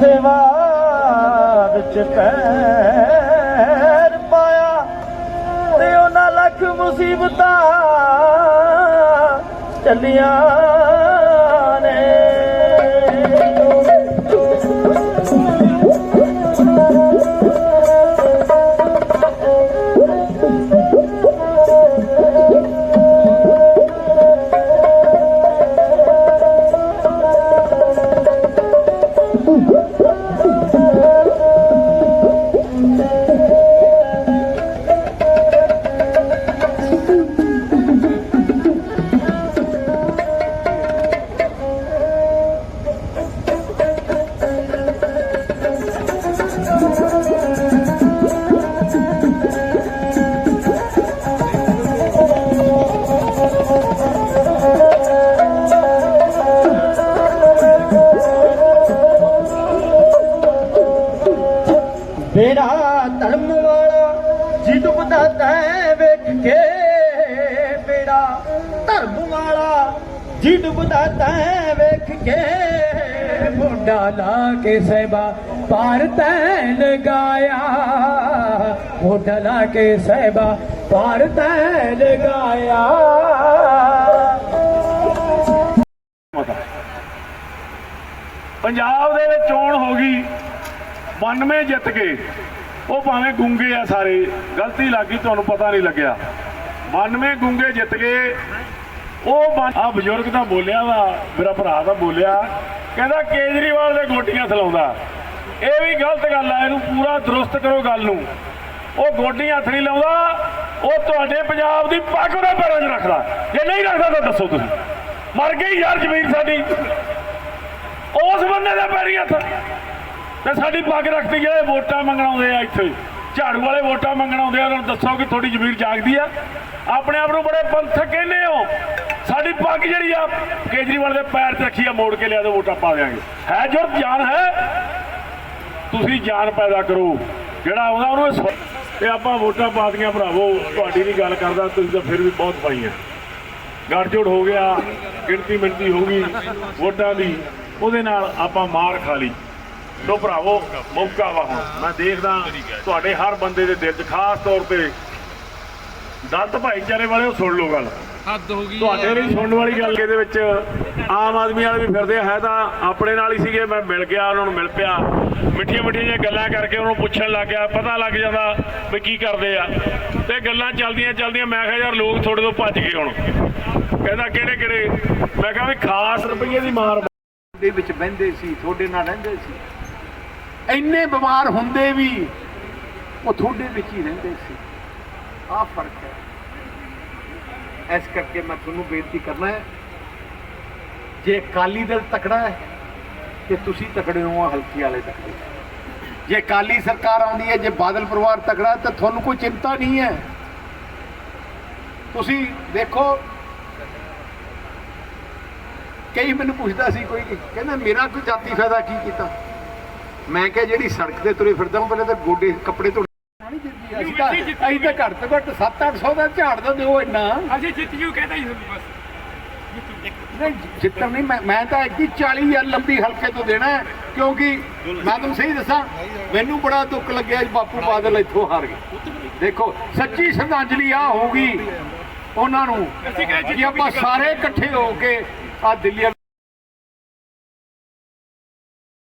ਸੇਵਾ ਵਿੱਚ ਪੈਰ ਪਾਇਆ ਤੇ ਉਹਨਾਂ ਲੱਖ ਮੁਸੀਬਤਾਂ ਚੱਲੀਆਂ। ਬੇੜਾ ਧਰਮ ਵਾਲਾ ਜੀ ਡੁੱਬਦਾ ਤੈ ਵੇਖ ਕੇ ਬੇੜਾ ਧਰਮ ਵਾਲਾ ਜੀ ਡੁੱਬਦਾ ਤੈ ਵੇਖ ਕੇ ਮੁੰਡਾ ਲਾ ਕੇ ਸਹਿਬਾ ਪਾਰ ਤੈ ਲਗਾਇਆ ਮੁੰਡਾ ਲਾ ਕੇ ਸਹਿਬਾ ਪਾਰ ਤੈ ਲਗਾਇਆ ਪੰਜਾਬ ਦੇ ਵਿੱਚ ਚੋਣ ਹੋ ਗਈ। 92 ਜਿੱਤ ਗਏ ਉਹ ਭਾਵੇਂ ਗੁੰਗੇ ਆ ਸਾਰੇ, ਗਲਤੀ ਲੱਗੀ ਤੁਹਾਨੂੰ ਪਤਾ ਨਹੀਂ ਲੱਗਿਆ। 92 ਗੁੰਗੇ ਜਿੱਤ ਗਏ ਉਹ ਆ ਬਜ਼ੁਰਗ ਤਾਂ ਬੋਲਿਆ ਵਾ, ਮੇਰਾ ਭਰਾ ਤਾਂ ਬੋਲਿਆ, ਕਹਿੰਦਾ ਕੇਜਰੀਵਾਲ ਦੇ ਗੋਡੀਆਂ ਥਲਾਉਂਦਾ ਇਹ ਵੀ ਗਲਤ ਗੱਲ ਆ, ਇਹਨੂੰ ਪੂਰਾ ਦਰੁਸਤ ਕਰੋ ਗੱਲ ਨੂੰ। ਉਹ ਗੋਡੀਆਂ ਹੱਥ ਨਹੀਂ ਲਾਉਂਦਾ, ਉਹ ਤੁਹਾਡੇ ਪੰਜਾਬ ਦੀ ਪੱਗ ਉਹਦੇ ਪੈਰਾਂ 'ਚ ਰੱਖਦਾ। ਜੇ ਨਹੀਂ ਰੱਖਦਾ ਤਾਂ ਦੱਸੋ ਤੁਸੀਂ। ਮਰ ਗਈ ਯਾਰ ਜ਼ਮੀਨ ਸਾਡੀ। ਉਸ ਬੰਦੇ ਦਾ ਪੈਰੀ ਹੱਥ। ਤੇ ਸਾਡੀ ਪੱਗ ਰੱਖਦੀ ਹੈ ਵੋਟਾਂ ਮੰਗਣ ਆਉਂਦੇ ਆ ਇੱਥੇ। ਝਾੜੂ ਵਾਲੇ ਵੋਟਾਂ ਮੰਗਣ ਆਉਂਦੇ ਆ, ਉਹਨਾਂ ਨੂੰ ਦੱਸੋ ਕਿ ਤੁਹਾਡੀ ਜ਼ਮੀਰ ਜਾਗਦੀ ਆ। ਆਪਣੇ ਆਪ ਨੂੰ ਬੜੇ ਪੰਥਕ ਕਹਿੰਦੇ ਹੋ। ਸਾਡੀ ਪੱਗ ਜਿਹੜੀ ਆ, ਕੇਜਰੀਵਾਲ ਦੇ ਪੈਰ 'ਤੇ ਰੱਖੀ ਆ, ਮੋੜ ਕੇ ਲਿਆ ਤੇ ਵੋਟਾਂ ਪਾ ਦੇਾਂਗੇ ਹੈ ਜੋ ਜਾਨ ਹੈ? ਤੁਸੀਂ ਜਾਨ ਪੈਦਾ ਕਰੋ। ਜਿਹੜਾ ਆਉਂਦਾ, ਉਹਨੂੰ ਸਵ- ਆਪਾਂ ਵੋਟਾਂ ਪਾਤੀਆਂ ਭਰਾਵੋ, ਤੁਹਾਡੀ ਨਹੀਂ ਗੱਲ ਕਰਦਾ, ਤੁਸੀਂ ਤਾਂ ਫਿਰ ਵੀ ਬਹੁਤ ਪਾਈਆਂ ਗੱਠਜੋੜ ਹੋ ਗਿਆ, ਗਿਣਤੀ ਮਿਣਤੀ ਹੋ ਗਈ, ਵੋਟਾਂ ਦੀ, ਉਹਦੇ ਨਾਲ ਆਪਾਂ ਮਾਰ ਖਾ ਲਈ। ਲੋ ਭਰਾਵੋ ਮੌਕਾ ਵਾ ਹੁਣ। ਮੈਂ ਦੇਖਦਾ ਤੁਹਾਡੇ ਹਰ ਬੰਦੇ ਦੇ ਦਿਲ 'ਚ ਖਾਸ ਤੌਰ ਤੇ ਦਲਤ ਭਾਈਚਾਰੇ ਵਾਲਿਓ ਸੁਣ ਲਓ ਗੱਲ। ਹੱਦ ਹੋ ਗਈ ਤੁਹਾਡੇ ਲਈ ਸੁਣਨ ਵਾਲੀ ਗੱਲ ਇਹਦੇ ਵਿੱਚ ਆਮ ਆਦਮੀ ਵਾਲੇ ਵੀ ਫਿਰਦੇ ਹੈ ਤਾਂ ਆਪਣੇ ਨਾਲ ਹੀ ਸੀਗੇ ਮੈਂ ਮਿਲ ਗਿਆ ਉਹਨਾਂ ਨੂੰ ਮਿਲ ਪਿਆ। ਮਿੱਠੀਆਂ ਮਿੱਠੀਆਂ ਜਿਹੀਆਂ ਗੱਲਾਂ ਕਰਕੇ ਉਹਨੂੰ ਪੁੱਛਣ ਲੱਗ ਗਿਆ ਪਤਾ ਲੱਗ ਜਾਂਦਾ ਵੀ ਕੀ ਕਰਦੇ ਆ। ਤੇ ਗੱਲਾਂ ਚੱਲਦੀਆਂ ਚੱਲਦੀਆਂ ਮੈਂ ਕਿਹਾ ਯਾਰ ਲੋਕ ਤੁਹਾਡੇ ਤੋਂ ਭੱਜ ਗਏ ਹੁਣ। ਕਹਿੰਦਾ ਕਿਹੜੇ ਕਿਹੜੇ? ਮੈਂ ਕਿਹਾ ਵੀ ਖਾਸ ਰੁਪਈਏ ਦੀ ਮਾਰ। ਦੇ ਵਿੱਚ ਬਹਿੰਦੇ ਸੀ ਤੁਹਾਡੇ ਨਾਲ ਰਹਿੰਦੇ ਸੀ। ਇੰਨੇ ਬਿਮਾਰ ਹੁੰਦੇ ਵੀ ਉਹ ਤੁਹਾਡੇ ਵਿੱਚ ਹੀ ਰਹਿੰਦੇ ਸੀ। ਆਹ ਫ਼ਰਕ ਹੈ। ਇਸ ਕਰਕੇ ਮੈਂ ਤੁਹਾਨੂੰ ਬੇਨਤੀ ਕਰਨਾ ਹੈ, ਜੇ ਅਕਾਲੀ ਦਲ ਤਕੜਾ ਹੈ, ਤੇ ਤੁਸੀਂ ਤਕੜੇ ਹੋ ਹਲਕੀ ਵਾਲੇ ਤਕੜੇ ਜੇ ਅਕਾਲੀ ਸਰਕਾਰ ਆਉਂਦੀ ਹੈ, ਜੇ ਬਾਦਲ ਪਰਿਵਾਰ ਤਕੜਾ ਤਾਂ ਤੁਹਾਨੂੰ ਕੋਈ ਚਿੰਤਾ ਨਹੀਂ ਹੈ। ਤੁਸੀਂ ਦੇਖੋ, ਕਈ ਮੈਨੂੰ ਪੁੱਛਦਾ ਸੀ ਕੋਈ, ਕਹਿੰਦਾ, ਮੇਰਾ ਕੋਈ ਜਾਤੀ ਫਾਇਦਾ ਕੀ ਕੀਤਾ? ਮੈਂ ਕਿਹਾ ਜਿਹੜੀ ਸੜਕ ਤੇ ਤੁਰੇ ਫਿਰਦਾ ਹਾਂ ਪਹਿਲਾਂ ਤਾਂ ਗੋਡੇ ਕੱਪੜੇ ਧੋ ਅਸੀਂ ਤਾਂ ਅਸੀਂ ਤਾਂ ਘੱਟ ਤੋਂ ਘੱਟ 7-800 ਦਾ ਝਾੜ ਦਾ ਦਿਓ ਇੰਨਾ। ਅਸੀਂ ਜਿੱਤ ਜੂ ਕਹਿੰਦਾ ਹੀ ਤੁਹਾਨੂੰ ਬਸ। ਨਹੀਂ ਜਿੱਤਣ ਨਹੀਂ ਮੈਂ ਮੈਂ ਤਾਂ ਇੱਕੀ 40000 ਲੰਬੀ ਹਲਕੇ ਤੋਂ ਦੇਣਾ ਹੈ, ਕਿਉਂਕਿ ਮੈਂ ਤੁਹਾਨੂੰ ਸਹੀ ਦੱਸਾਂ ਮੈਨੂੰ ਬੜਾ ਦੁੱਖ ਲੱਗਿਆ ਜੀ ਬਾਪੂ ਬਾਦਲ ਇੱਥੋਂ ਹਾਰ ਗਏ। ਦੇਖੋ ਸੱਚੀ ਸ਼ਰਧਾਂਜਲੀ ਆ ਹੋਊਗੀ ਉਹਨਾਂ ਨੂੰ ਕਿ ਆਪਾਂ ਸਾਰੇ ਇਕੱਠੇ ਹੋ ਕੇ ਆ ਦਿੱਲੀ